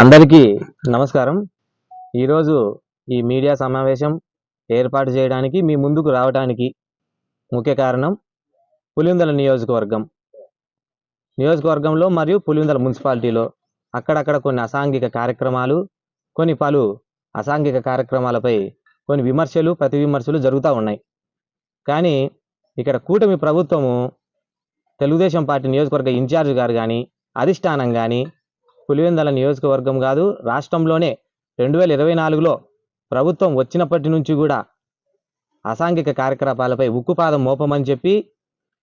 అందరికీ నమస్కారం. ఈరోజు ఈ మీడియా సమావేశం ఏర్పాటు చేయడానికి మీ ముందుకు రావడానికి ముఖ్య కారణం పులివెందుల నియోజకవర్గం. నియోజకవర్గంలో మరియు పులివెందుల మున్సిపాలిటీలో అక్కడక్కడ కొన్ని అసాంఘిక కార్యక్రమాలు కొన్ని పలు అసాంఘిక కార్యక్రమాలపై కొన్ని విమర్శలు ప్రతి విమర్శలు జరుగుతూ ఉన్నాయి. కానీ ఇక్కడ కూటమి ప్రభుత్వము తెలుగుదేశం పార్టీ నియోజకవర్గ ఇన్ఛార్జ్ గారు కానీ అధిష్టానం కానీ పులివెందల నియోజకవర్గం కాదు రాష్ట్రంలోనే రెండు వేల ఇరవై నాలుగులో ప్రభుత్వం వచ్చినప్పటి నుంచి కూడా అసాంఘిక కార్యకలాపాలపై ఉక్కుపాదం మోపమని చెప్పి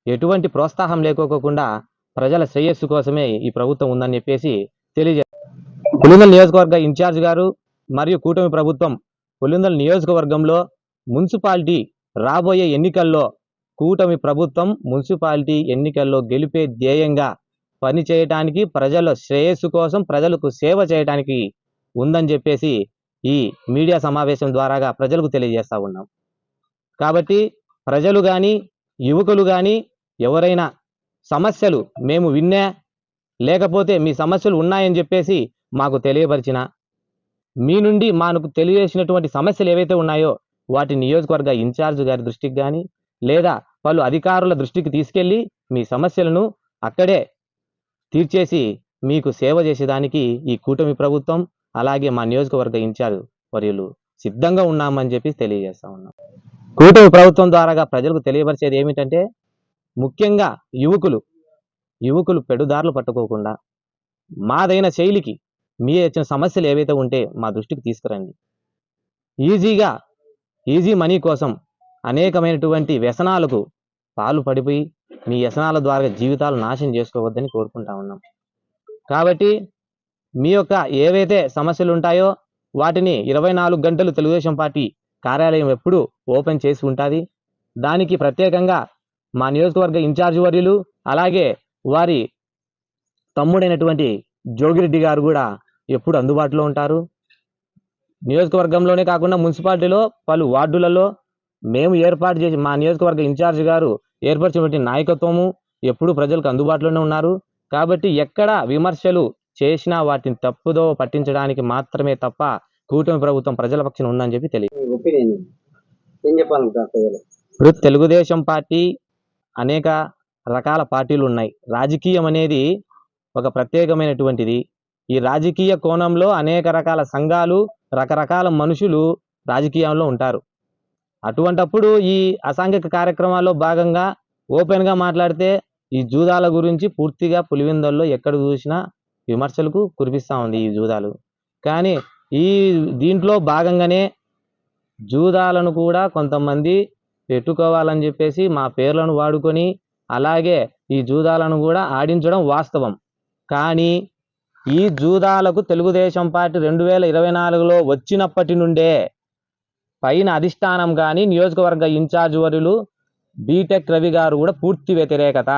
ఎటువంటి ప్రోత్సాహం లేకోకుండా ప్రజల శ్రేయస్సు కోసమే ఈ ప్రభుత్వం ఉందని చెప్పేసి తెలియజే పులివెందుల నియోజకవర్గ ఇన్ఛార్జ్ గారు మరియు కూటమి ప్రభుత్వం పులివెందుల నియోజకవర్గంలో మున్సిపాలిటీ రాబోయే ఎన్నికల్లో కూటమి ప్రభుత్వం మున్సిపాలిటీ ఎన్నికల్లో గెలిపే ధ్యేయంగా పని చేయటానికి ప్రజల శ్రేయస్సు కోసం ప్రజలకు సేవ చేయటానికి ఉందని చెప్పేసి ఈ మీడియా సమావేశం ద్వారాగా ప్రజలకు తెలియజేస్తూ ఉన్నాం. కాబట్టి ప్రజలు కానీ యువకులు కానీ ఎవరైనా సమస్యలు మేము విన్నా లేకపోతే మీ సమస్యలు ఉన్నాయని చెప్పేసి మాకు తెలియపరిచిన మీ నుండి మాకు తెలియజేసినటువంటి సమస్యలు ఏవైతే ఉన్నాయో వాటి నియోజకవర్గ ఇన్ఛార్జ్ గారి దృష్టికి కానీ లేదా పలు అధికారుల దృష్టికి తీసుకెళ్ళి మీ సమస్యలను అక్కడే తీర్చేసి మీకు సేవ చేసేదానికి ఈ కూటమి ప్రభుత్వం అలాగే మా నియోజకవర్గ ఇన్ఛార్జ్ వర్యులు సిద్ధంగా ఉన్నామని చెప్పి తెలియజేస్తా ఉన్నాం. కూటమి ప్రభుత్వం ద్వారాగా ప్రజలకు తెలియపరిచేది ఏమిటంటే ముఖ్యంగా యువకులు యువకులు పెడుదారులు పట్టుకోకుండా మాదైన శైలికి మీ వచ్చిన సమస్యలు ఏవైతే ఉంటే మా దృష్టికి తీసుకురండి. ఈజీగా ఈజీ మనీ కోసం అనేకమైనటువంటి వ్యసనాలకు పాలు పడిపోయి మీ వ్యసనాల ద్వారా జీవితాలు నాశనం చేసుకోవద్దని కోరుకుంటా ఉన్నాం. కాబట్టి మీ యొక్క ఏవైతే సమస్యలు ఉంటాయో వాటిని ఇరవై నాలుగు గంటలు తెలుగుదేశం పార్టీ కార్యాలయం ఎప్పుడూ ఓపెన్ చేసి ఉంటుంది. దానికి ప్రత్యేకంగా మా నియోజకవర్గ ఇన్ఛార్జ్ వర్యులు అలాగే వారి తమ్ముడైనటువంటి జోగిరెడ్డి గారు కూడా ఎప్పుడు అందుబాటులో ఉంటారు. నియోజకవర్గంలోనే కాకుండా మున్సిపాలిటీలో పలు వార్డులలో మేము ఏర్పాటు చేసి మా నియోజకవర్గ ఇన్ఛార్జ్ గారు ఏర్పరిచినటువంటి నాయకత్వము ఎప్పుడు ప్రజలకు అందుబాటులోనే ఉన్నారు. కాబట్టి ఎక్కడ విమర్శలు చేసినా వాటిని తప్పుదో పట్టించడానికి మాత్రమే తప్ప కూటమి ప్రభుత్వం ప్రజల పక్షాన ఉందని చెప్పి తెలియదు ఇప్పుడు తెలుగుదేశం పార్టీ అనేక రకాల పార్టీలు ఉన్నాయి. రాజకీయం అనేది ఒక ప్రత్యేకమైనటువంటిది. ఈ రాజకీయ కోణంలో అనేక రకాల సంఘాలు రకరకాల మనుషులు రాజకీయంలో ఉంటారు. అటువంటప్పుడు ఈ అసాంఘిక కార్యక్రమాల్లో భాగంగా ఓపెన్గా మాట్లాడితే ఈ జూదాల గురించి పూర్తిగా పులివిందల్లో ఎక్కడ చూసినా విమర్శలకు కురిపిస్తూ ఉంది ఈ జూదాలు. కానీ ఈ దీంట్లో భాగంగానే జూదాలను కూడా కొంతమంది పెట్టుకోవాలని చెప్పేసి మా పేర్లను వాడుకొని అలాగే ఈ జూదాలను కూడా ఆడించడం వాస్తవం. కానీ ఈ జూదాలకు తెలుగుదేశం పార్టీ రెండు వేల ఇరవై నాలుగులో వచ్చినప్పటి నుండే పైన అధిష్టానం కానీ నియోజకవర్గ ఇన్ఛార్జ్ వరులు బీటెక్ రవి గారు కూడా పూర్తి వ్యతిరేకత.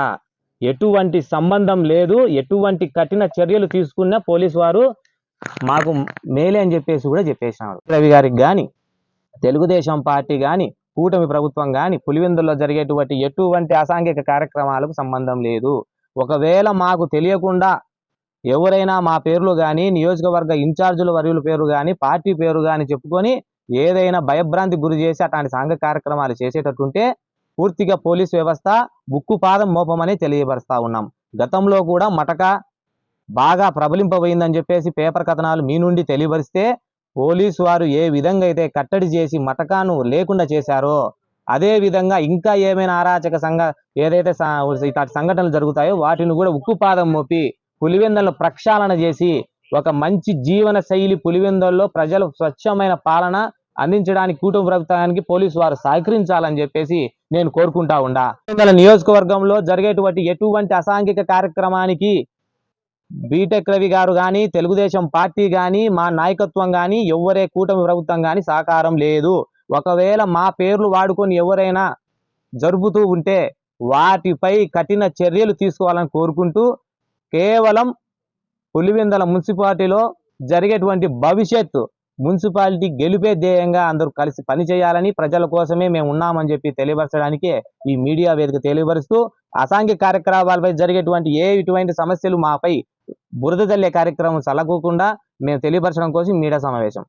ఎటువంటి సంబంధం లేదు ఎటువంటి కఠిన చర్యలు తీసుకున్న పోలీసు వారు మాకు మేలే అని చెప్పేసి కూడా చెప్పేసినాడు రవి గారికి కానీ తెలుగుదేశం పార్టీ కానీ కూటమి ప్రభుత్వం కానీ పులివెందుల్లో జరిగేటువంటి ఎటువంటి అసాంఘిక కార్యక్రమాలకు సంబంధం లేదు. ఒకవేళ మాకు తెలియకుండా ఎవరైనా మా పేర్లు కానీ నియోజకవర్గ ఇన్ఛార్జుల వర్యుల పేరు కానీ పార్టీ పేరు కానీ చెప్పుకొని ఏదైనా భయభ్రాంతి గురి చేసి అట్లాంటి సాంఘిక కార్యక్రమాలు చేసేటట్టుంటే పూర్తిగా పోలీస్ వ్యవస్థ ఉక్కుపాదం మోపమని తెలియపరుస్తా ఉన్నాం. గతంలో కూడా మటక బాగా ప్రబలింపబోయిందని చెప్పేసి పేపర్ కథనాలు మీ నుండి తెలియపరిస్తే పోలీసు వారు ఏ విధంగా అయితే కట్టడి చేసి మటకాను లేకుండా చేశారో అదే విధంగా ఇంకా ఏమైనా అరాచక సంఘ ఏదైతే ఇట్లాంటి సంఘటనలు జరుగుతాయో వాటిని కూడా ఉక్కుపాదం మోపి పులివెందలను ప్రక్షాళన చేసి ఒక మంచి జీవన శైలి పులివెందుల్లో ప్రజలు స్వచ్ఛమైన పాలన అందించడానికి కూటమి ప్రభుత్వానికి పోలీసు వారు సహకరించాలని చెప్పేసి నేను కోరుకుంటా ఉండా. నియోజకవర్గంలో జరిగేటువంటి ఎటువంటి అసాంఘిక కార్యక్రమానికి బీటెక్ రవి గారు కానీ తెలుగుదేశం పార్టీ కానీ మా నాయకత్వం కానీ ఎవరే కూటమి ప్రభుత్వం కానీ సహకారం లేదు. ఒకవేళ మా పేర్లు వాడుకొని ఎవరైనా జరుపుతూ ఉంటే వాటిపై కఠిన చర్యలు తీసుకోవాలని కోరుకుంటూ కేవలం పులివెందల మున్సిపాలిటీలో జరిగేటువంటి భవిష్యత్తు మున్సిపాలిటీ గెలిపే ధ్యేయంగా అందరూ కలిసి పనిచేయాలని ప్రజల కోసమే మేము ఉన్నామని చెప్పి తెలియపరచడానికే ఈ మీడియా వేదిక తెలియపరుస్తూ అసాంఘిక కార్యక్రమాలపై జరిగేటువంటి ఏ ఇటువంటి సమస్యలు మాపై బురద జల్లే కార్యక్రమం చల్లకోకుండా మేము తెలియపరచడం కోసం మీడియా సమావేశం.